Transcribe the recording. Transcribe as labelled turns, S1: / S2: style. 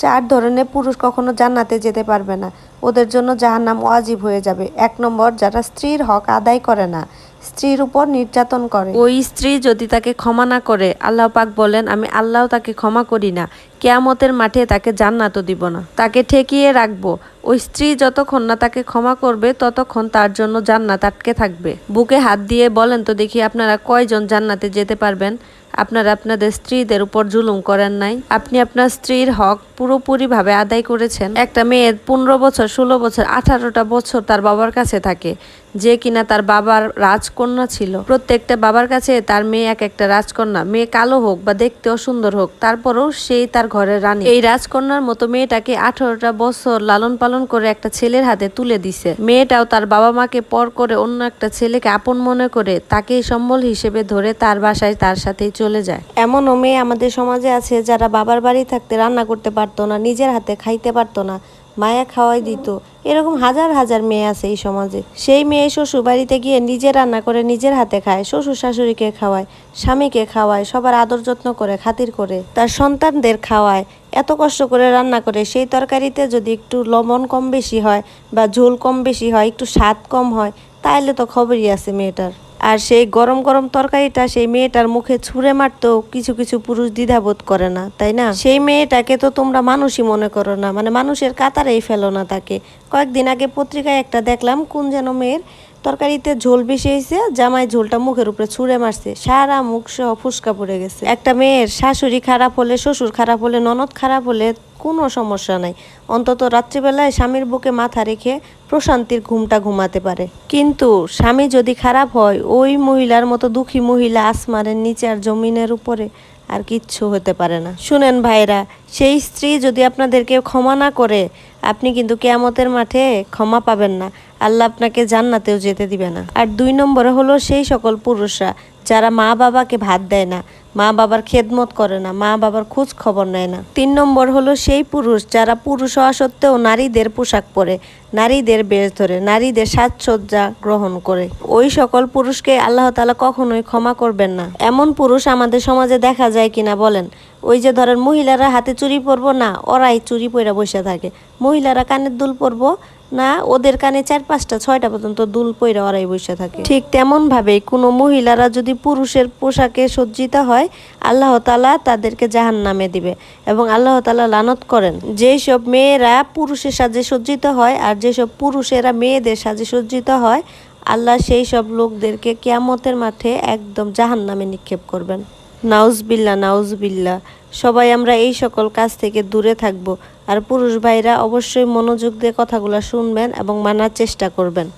S1: চার ধরনের পুরুষ কখনো জান্নাতে যেতে পারবে না। ওদের জন্য যাহার নাম ওয়াজিব হয়ে যাবে। এক নম্বর, যারা স্ত্রীর হক আদায় করে না, স্ত্রীর উপর নির্যাতন করে। ওই স্ত্রী যদি তাকে ক্ষমা না করে, আল্লাহ পাক বলেন, আমি আল্লাহ তাকে ক্ষমা করি না। কেয়ামতের মাঠে তাকে জান্নাতও দিব না। তাকে ঠেকিয়ে রাখব। ওই স্ত্রী যতক্ষণ না তাকে ক্ষমা করবে, ততক্ষণ তার জন্য জান্নাত আটকে থাকবে। বুকে হাত দিয়ে বলেন তো দেখি আপনারা কয়জন জান্নাতে যেতে পারবেন? আপনারা আপনাদের স্ত্রীদের উপর জুলুম করেন নাই। আপনি আপনার স্ত্রীর হক পুরোপুরিভাবে আদায় করেছেন। একটা মেয়ের পনেরো বছর, ষোলো বছর, আঠারোটা বছর তার বাবার কাছে থাকে, যে কিনা তার বাবার রাজকন্যা ছিল। প্রত্যেকটা বাবার কাছে তার মেয়ে এক একটা রাজকন্যা, মেয়ে কালো হোক বা দেখতে অসুন্দর হোক, তারপরেও সেই তার ঘরের রানী। এই রাজকন্যার মতো মেয়েটাকে আঠারোটা বছর লালন পালন করে একটা ছেলের হাতে তুলে দিছে। মেয়েটাও তার বাবা মাকে পর করে অন্য একটা ছেলেকে আপন মনে করে তাকে সম্বল হিসেবে ধরে তার বাসায় তার সাথেই চলে যায়। এমনও মেয়ে আমাদের সমাজে আছে যারা বাবার বাড়ি থাকতে রান্না করতে পারতো না, নিজের হাতে খাইতে পারতো না। মায়া খাওয়াই দিত। এরকম হাজার হাজার মেয়ে আছে এই সমাজে। সেই মেয়ে শ্বশুর বাড়িতে গিয়ে নিজে রান্না করে নিজের হাতে খায় শ্বশুর শাশুড়িকে খাওয়ায়, স্বামীকে খাওয়ায়, সবার আদর যত্ন করে, খাতির করে, তার সন্তানদের খাওয়ায়। এত কষ্ট করে রান্না করে, সেই তরকারিতে যদি একটু লবণ কম বেশি হয় বা ঝোল কম বেশি হয়, একটু স্বাদ কম হয় তাহলে তো খবরই আছে মেয়েটার। আর সেই গরম গরম তরকারিটা সেই মেয়েটার মুখে ছুঁড়ে মারতেও কিছু কিছু পুরুষ দ্বিধাবোধ করে না, তাই না? সেই মেয়েটাকে তো তোমরা মানুষই মনে করো না মানে মানুষের কাতারেই ফেলো না তাকে। কয়েকদিন আগে পত্রিকায় একটা দেখলাম, কোন যেন মেয়ের তরকারিতে ঝোল বেশি হয়েছে, জামাই ঝোলটা মুখের উপরে ছুঁড়ে মারছে। সারা মুখ সহ ফুসকা পড়ে গেছে। একটা মেয়ের শাশুড়ি খারাপ হলে, শ্বশুর খারাপ হলে, ননদ খারাপ হলে কোনো সমস্যা নাই। অন্তত রাত্রিবেলায় স্বামীর বুকে মাথা রেখে প্রশান্তির ঘুমটা ঘুমাতে পারে। কিন্তু স্বামী যদি খারাপ হয়, ওই মহিলার মতো দুঃখী মহিলা আসমানের নিচে আর জমিনের উপরে আর কিচ্ছু হতে পারে না। শুনেন ভাইরা সেই স্ত্রী যদি আপনাদেরকে ক্ষমা না করে, আপনি কিন্তু কেয়ামতের মাঠে ক্ষমা পাবেন না। আল্লাহ আপনাকে জান্নাতেও যেতে দিবে না। আর দুই নম্বরে হলো সেই সকল পুরুষরা, যারা মা বাবাকে ভাত দেয় না, মা বাবার খেদমত করে না, মা বাবার খোঁজ খবর নেয় না। তিন নম্বর হলো সেই পুরুষ, যারা পুরুষ হওয়া সত্ত্বেও নারীদের পোশাক পরে নারীদের বেশ ধরে, নারীদের সাজসজ্জা গ্রহণ করে। ওই সকল পুরুষকে আল্লাহ তালা কখনোই ক্ষমা করবেন না। এমন পুরুষ আমাদের সমাজে দেখা যায় কিনা বলেন? ওই যে ধরেন মহিলারা হাতে চুরি পরবো না, ওরাই চুরি পরে বসে থাকে। মহিলারা কানের দুল পরবো না, ওদের কানে চার পাঁচটা, ছয়টা পর্যন্ত দুল পইরা ওরাই বসে থাকে। ঠিক তেমন ভাবে কোনো মহিলারা যদি পুরুষের পোশাকে সজ্জিত হয়, আল্লাহ তালা তাদেরকে জাহান নামে দিবে এবং আল্লাহ তালা লানত করেন। যেসব মেয়েরা পুরুষের সাজে সজ্জিত হয় আর যেসব পুরুষেরা মেয়েদের সাজে সজ্জিত হয়, আল্লাহ সেই সব লোকদেরকে কেয়ামতের মাঠে একদম জাহান নামে নিক্ষেপ করবেন। নাউজবিল্লা নাউজবিল্লা সবাই আমরা এই সকল কাজ থেকে দূরে থাকব, আর পুরুষ ভাইরা অবশ্যই মনোযোগ দিয়ে কথাগুলো শুনবেন এবং মানার চেষ্টা করবেন।